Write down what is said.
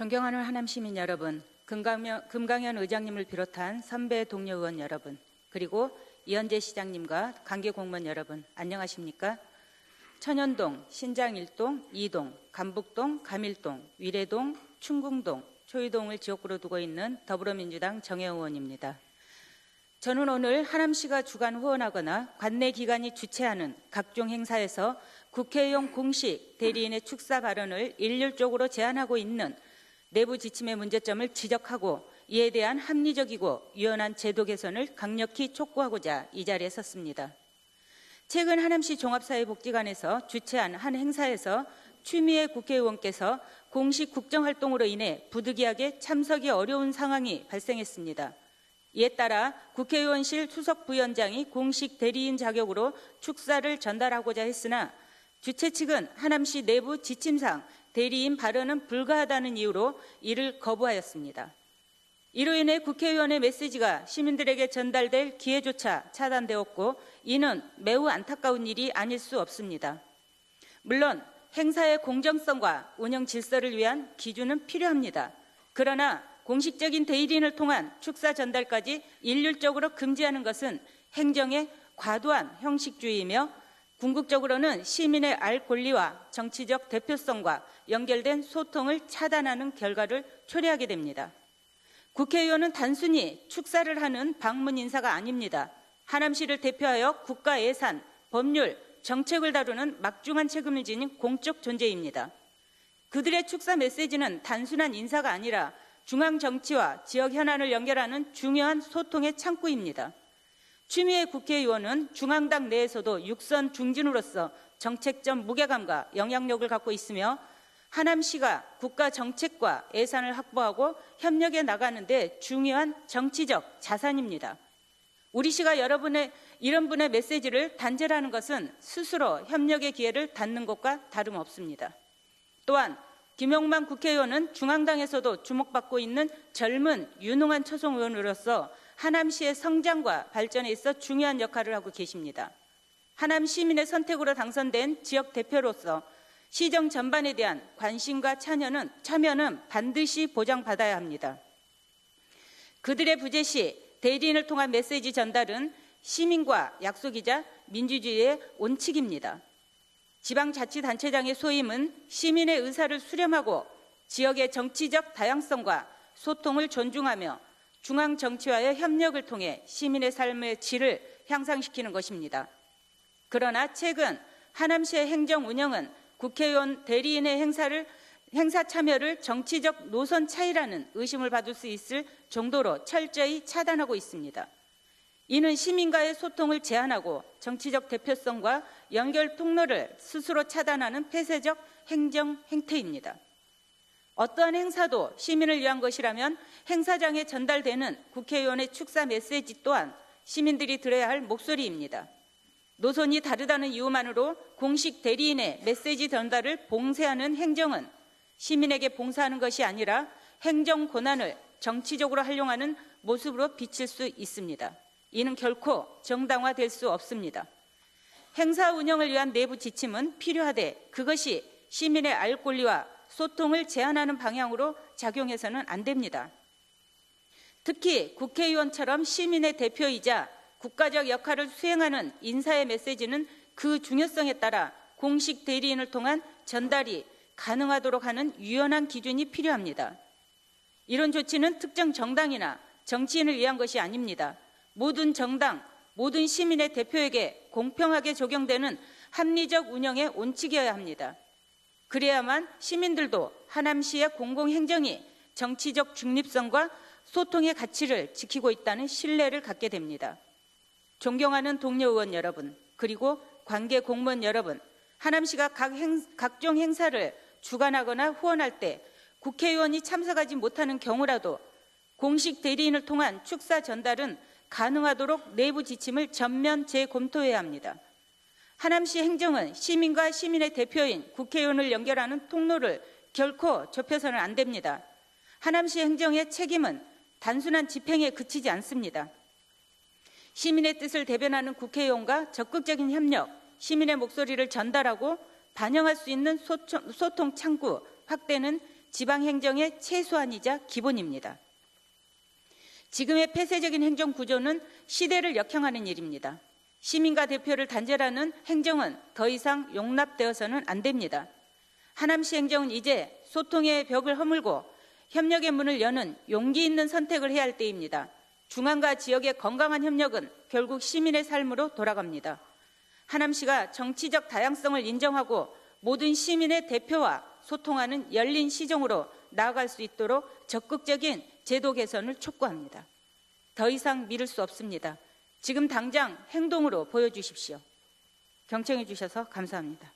존경하는 하남 시민 여러분, 금강현, 금강현 의장님을 비롯한 선배 동료 의원 여러분, 그리고 이현재 시장님과 관계 공무원 여러분, 안녕하십니까? 천연동, 신장 1동, 2동, 감북동, 감일동, 위례동, 충궁동, 초이동을 지역구로 두고 있는 더불어민주당 정혜영 의원입니다. 저는 오늘 하남시가 주관 후원하거나 관내 기관이 주최하는 각종 행사에서 국회의원 공식 대리인의 축사 발언을 일률적으로 제한하고 있는 내부 지침의 문제점을 지적하고 이에 대한 합리적이고 유연한 제도 개선을 강력히 촉구하고자 이 자리에 섰습니다. 최근 하남시 종합사회복지관에서 주최한 한 행사에서 추미애 국회의원께서 공식 국정활동으로 인해 부득이하게 참석이 어려운 상황이 발생했습니다. 이에 따라 국회의원실 수석 부위원장이 공식 대리인 자격으로 축사를 전달하고자 했으나 주최 측은 하남시 내부 지침상 대리인 발언은 불가하다는 이유로 이를 거부하였습니다. 이로 인해 국회의원의 메시지가 시민들에게 전달될 기회조차 차단되었고 이는 매우 안타까운 일이 아닐 수 없습니다. 물론 행사의 공정성과 운영 질서를 위한 기준은 필요합니다. 그러나 공식적인 대리인을 통한 축사 전달까지 일률적으로 금지하는 것은 행정의 과도한 형식주의이며 궁극적으로는 시민의 알 권리와 정치적 대표성과 연결된 소통을 차단하는 결과를 초래하게 됩니다. 국회의원은 단순히 축사를 하는 방문 인사가 아닙니다. 하남시를 대표하여 국가 예산, 법률, 정책을 다루는 막중한 책임을 지닌 공적 존재입니다. 그들의 축사 메시지는 단순한 인사가 아니라 중앙 정치와 지역 현안을 연결하는 중요한 소통의 창구입니다. 추미애 국회의원은 중앙당 내에서도 육선 중진으로서 정책적 무게감과 영향력을 갖고 있으며 하남시가 국가 정책과 예산을 확보하고 협력해 나가는데 중요한 정치적 자산입니다. 우리 시가 여러분의 이런 분의 메시지를 단절하는 것은 스스로 협력의 기회를 닫는 것과 다름없습니다. 또한 김용만 국회의원은 중앙당에서도 주목받고 있는 젊은 유능한 초선 의원으로서 하남시의 성장과 발전에 있어 중요한 역할을 하고 계십니다. 하남 시민의 선택으로 당선된 지역 대표로서 시정 전반에 대한 관심과 참여는, 참여는 반드시 보장받아야 합니다. 그들의 부재 시 대리인을 통한 메시지 전달은 시민과 약속이자 민주주의의 원칙입니다. 지방자치단체장의 소임은 시민의 의사를 수렴하고 지역의 정치적 다양성과 소통을 존중하며 중앙 정치와의 협력을 통해 시민의 삶의 질을 향상시키는 것입니다. 그러나 최근 하남시의 행정 운영은 국회의원 대리인의 행사를 행사 참여를 정치적 노선 차이라는 의심을 받을 수 있을 정도로 철저히 차단하고 있습니다. 이는 시민과의 소통을 제한하고 정치적 대표성과 연결 통로를 스스로 차단하는 폐쇄적 행정 행태입니다. 어떠한 행사도 시민을 위한 것이라면 행사장에 전달되는 국회의원의 축사 메시지 또한 시민들이 들어야 할 목소리입니다. 노선이 다르다는 이유만으로 공식 대리인의 메시지 전달을 봉쇄하는 행정은 시민에게 봉사하는 것이 아니라 행정 권한을 정치적으로 활용하는 모습으로 비칠 수 있습니다. 이는 결코 정당화될 수 없습니다. 행사 운영을 위한 내부 지침은 필요하되 그것이 시민의 알 권리와 소통을 제한하는 방향으로 작용해서는 안 됩니다. 특히 국회의원처럼 시민의 대표이자 국가적 역할을 수행하는 인사의 메시지는 그 중요성에 따라 공식 대리인을 통한 전달이 가능하도록 하는 유연한 기준이 필요합니다. 이런 조치는 특정 정당이나 정치인을 위한 것이 아닙니다. 모든 정당, 모든 시민의 대표에게 공평하게 적용되는 합리적 운영의 원칙이어야 합니다. 그래야만 시민들도 하남시의 공공행정이 정치적 중립성과 소통의 가치를 지키고 있다는 신뢰를 갖게 됩니다. 존경하는 동료 의원 여러분, 그리고 관계 공무원 여러분, 하남시가 각 행, 각종 행사를 주관하거나 후원할 때 국회의원이 참석하지 못하는 경우라도 공식 대리인을 통한 축사 전달은 가능하도록 내부 지침을 전면 재검토해야 합니다. 하남시 행정은 시민과 시민의 대표인 국회의원을 연결하는 통로를 결코 좁혀서는 안 됩니다. 하남시 행정의 책임은 단순한 집행에 그치지 않습니다. 시민의 뜻을 대변하는 국회의원과 적극적인 협력, 시민의 목소리를 전달하고 반영할 수 있는 소통, 소통 창구 확대는 지방 행정의 최소한이자 기본입니다. 지금의 폐쇄적인 행정 구조는 시대를 역행하는 일입니다. 시민과 대표를 단절하는 행정은 더 이상 용납되어서는 안 됩니다. 하남시 행정은 이제 소통의 벽을 허물고 협력의 문을 여는 용기 있는 선택을 해야 할 때입니다. 중앙과 지역의 건강한 협력은 결국 시민의 삶으로 돌아갑니다. 하남시가 정치적 다양성을 인정하고 모든 시민의 대표와 소통하는 열린 시정으로 나아갈 수 있도록 적극적인 제도 개선을 촉구합니다. 더 이상 미룰 수 없습니다. 지금 당장 행동으로 보여주십시오. 경청해 주셔서 감사합니다.